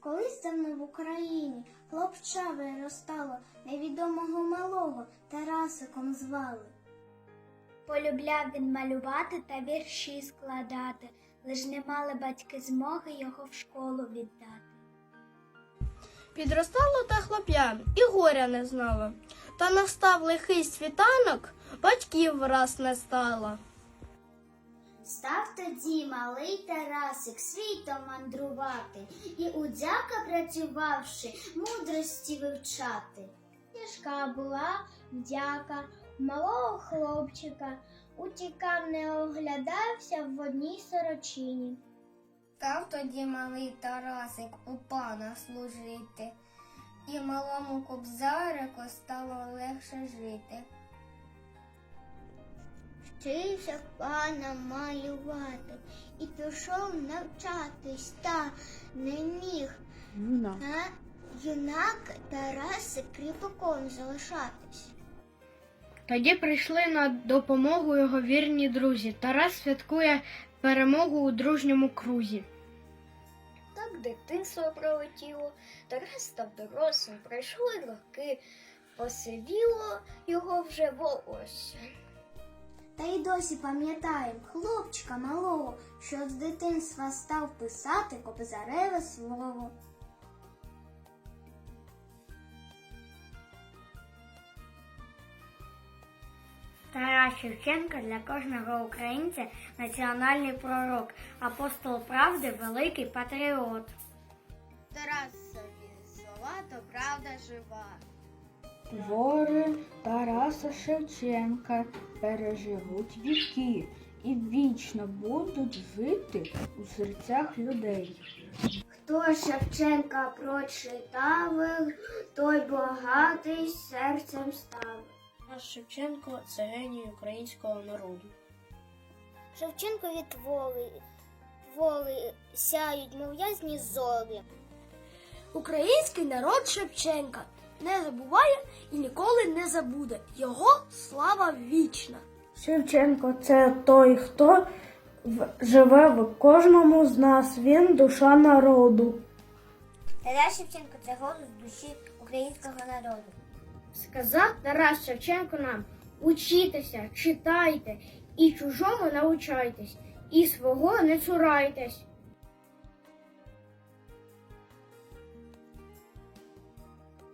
Колись давно в Україні хлопча виростало, невідомого малого Тарасиком звали. Полюбляв він малювати та вірші складати, лиш не мали батьки змоги його в школу віддати. Підростало та хлоп'я і горя не знало. Та настав лихий світанок, батьків враз не стало. Став тоді малий Тарасик світом мандрувати і у дяка працювавши, мудрості вивчати. Тяжка була вдяка малого хлопчика, утікав, не оглядався в одній сорочині. Став тоді малий Тарасик у пана служити, і малому кобзарику стало легше жити. Вчився пана малювати і пішов навчатись, та не міг на юнак Тарасик кріпаком залишатись. Тоді прийшли на допомогу його вірні друзі. Тарас святкує перемогу у дружньому крузі. Так дитинство пролетіло, Тарас став дорослим, пройшли роки, посивіло його вже волосся. Та й досі пам'ятаємо хлопчика малого, що з дитинства став писати кобзареве слово. Тарас Шевченко для кожного українця національний пророк, апостол правди, великий патріот. Тарасові слова то правда жива. Твори Тараса Шевченка переживуть віки і вічно будуть жити у серцях людей. Хто Шевченка прочитав, той багатий серцем став. Тарас Шевченко це геній українського народу. Шевченкові твори, твори сяють, мов ясні зорі. Український народ Шевченка не забуває і ніколи не забуде. Його слава вічна. Шевченко це той, хто живе в кожному з нас. Він душа народу. Тарас Шевченко це голос душі українського народу. Сказав Тарас Шевченко нам учітеся, читайте, і чужого навчайтесь, і свого не цурайтесь.